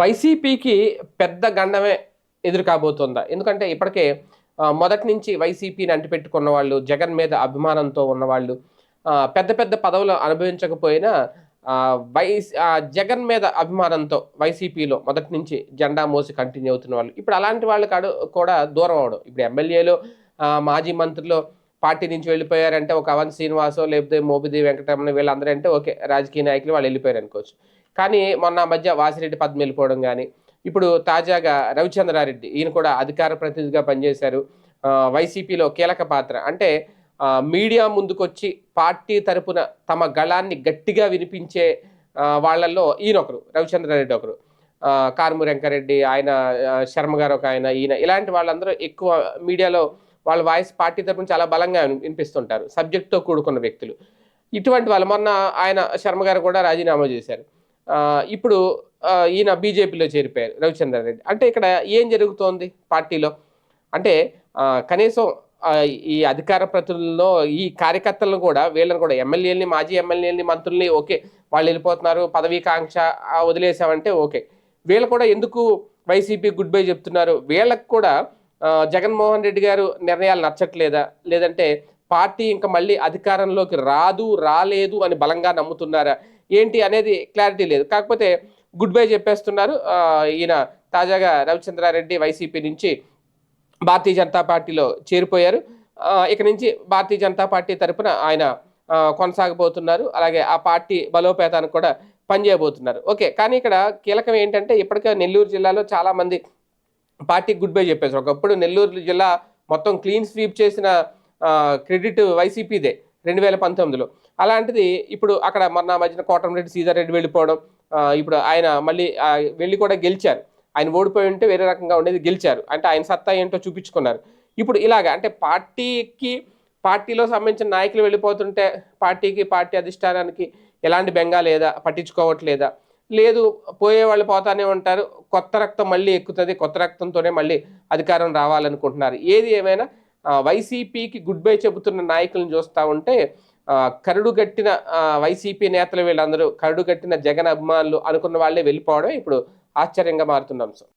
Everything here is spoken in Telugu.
వైసీపీకి పెద్ద గండమే ఎదురు కాబోతుందా. ఎందుకంటే ఇప్పటికే మొదటి నుంచి వైసీపీని అంటిపెట్టుకున్న వాళ్ళు జగన్ మీద అభిమానంతో ఉన్నవాళ్ళు పెద్ద పెద్ద పదవులు అనుభవించకపోయినా వైస్ జగన్ మీద అభిమానంతో వైసీపీలో మొదటి నుంచి జెండా మోసి కంటిన్యూ అవుతున్న వాళ్ళు. ఇప్పుడు అలాంటి వాళ్ళు కాడు కూడా దూరం అవడం. ఇప్పుడు ఎమ్మెల్యేలు మాజీ మంత్రులు పార్టీ నుంచి వెళ్ళిపోయారంటే ఒక అవన్ శ్రీనివాసో లేకపోతే మోబిది వెంకటరమణ వీళ్ళందరూ అంటే ఓకే రాజకీయ నాయకులు వాళ్ళు వెళ్ళిపోయారు అనుకోవచ్చు. కానీ మొన్న మధ్య వాసిరెడ్డి పద్మ వెళ్ళిపోవడం కానీ ఇప్పుడు తాజాగా రవిచంద్రారెడ్డి ఈయన కూడా అధికార ప్రతినిధిగా పనిచేశారు. వైసీపీలో కీలక పాత్ర. అంటే మీడియా ముందుకొచ్చి పార్టీ తరపున తమ గళాన్ని గట్టిగా వినిపించే వాళ్ళల్లో ఈయన ఒకరు రవిచంద్రారెడ్డి ఒకరు. కారుమురెంకరెడ్డి వెంకరెడ్డి ఆయన శర్మగారు శర్మ గారు ఒక ఆయన ఈయన. ఇలాంటి వాళ్ళందరూ ఎక్కువ మీడియాలో వాళ్ళ వాయిస్ పార్టీ తరపున చాలా బలంగా వినిపిస్తుంటారు సబ్జెక్ట్తో కూడుకున్న వ్యక్తులు. ఇటువంటి వాళ్ళు మొన్న ఆయన శర్మ గారు కూడా రాజీనామా చేశారు. ఇప్పుడు ఈయన బీజేపీలో చేరిపోయారు రవిచంద్ర రెడ్డి అంటే ఇక్కడ ఏం జరుగుతోంది పార్టీలో? అంటే కనీసం ఈ అధికార ప్రతినిధుల్లో ఈ కార్యకర్తలను కూడా వీళ్ళని కూడా ఎమ్మెల్యేలని మాజీ ఎమ్మెల్యేలని మంత్రుల్ని ఓకే వాళ్ళు వెళ్ళిపోతున్నారు పదవీకాంక్ష వదిలేసామంటే ఓకే. వీళ్ళు కూడా ఎందుకు వైసీపీ గుడ్ బై చెప్తున్నారు? వీళ్ళకు కూడా జగన్మోహన్ రెడ్డి గారు నిర్ణయాలు నచ్చట్లేదా? లేదంటే పార్టీ ఇంకా మళ్ళీ అధికారంలోకి రాదు రాలేదు అని బలంగా నమ్ముతున్నారా? ఏంటి అనేది క్లారిటీ లేదు. కాకపోతే గుడ్ బై చెప్పేస్తున్నారు. ఈయన తాజాగా రవిచంద్రారెడ్డి వైసీపీ నుంచి భారతీయ జనతా పార్టీలో చేరిపోయారు. ఇక నుంచి భారతీయ జనతా పార్టీ తరఫున ఆయన కొనసాగబోతున్నారు. అలాగే ఆ పార్టీ బలోపేతానికి కూడా పనిచేయబోతున్నారు. ఓకే కానీ ఇక్కడ కీలకం ఏంటంటే ఇప్పటికే నెల్లూరు జిల్లాలో చాలామంది పార్టీకి గుడ్ బై చెప్పేసి ఒకప్పుడు నెల్లూరు జిల్లా మొత్తం క్లీన్ స్వీప్ చేసిన క్రెడిట్ వైసీపీదే రెండు వేల పంతొమ్మిదిలో. అలాంటిది ఇప్పుడు అక్కడ మొన్న మధ్యన కోటంరెడ్డి సీతారెడ్డి రెడ్డి వెళ్ళిపోవడం ఇప్పుడు ఆయన మళ్ళీ వెళ్ళి కూడా గెలిచారు. ఆయన ఓడిపోయి ఉంటే వేరే రకంగా ఉండేది గెలిచారు. అంటే ఆయన సత్తా ఏంటో చూపించుకున్నారు. ఇప్పుడు ఇలాగ అంటే పార్టీకి పార్టీలో సంబంధించిన నాయకులు వెళ్ళిపోతుంటే పార్టీకి పార్టీ అధిష్టానానికి ఎలాంటి బెంగా లేదా పట్టించుకోవట్లేదా? లేదు పోయే వాళ్ళు పోతానే ఉంటారు. కొత్త రక్తం మళ్ళీ ఎక్కుతుంది. కొత్త రక్తంతోనే మళ్ళీ అధికారం రావాలనుకుంటున్నారు. ఏది ఏమైనా వైసీపీకి గుడ్ బై చెబుతున్న నాయకులను చూస్తూ ఉంటే ఆ, కరుడు వైసీపీ నేతలు వీళ్ళందరూ కరుడుగట్టిన జగన్ అభిమానులు అనుకున్న వాళ్ళే వెళ్ళిపోవడం ఇప్పుడు ఆశ్చర్యంగా మారుతున్న అంశం.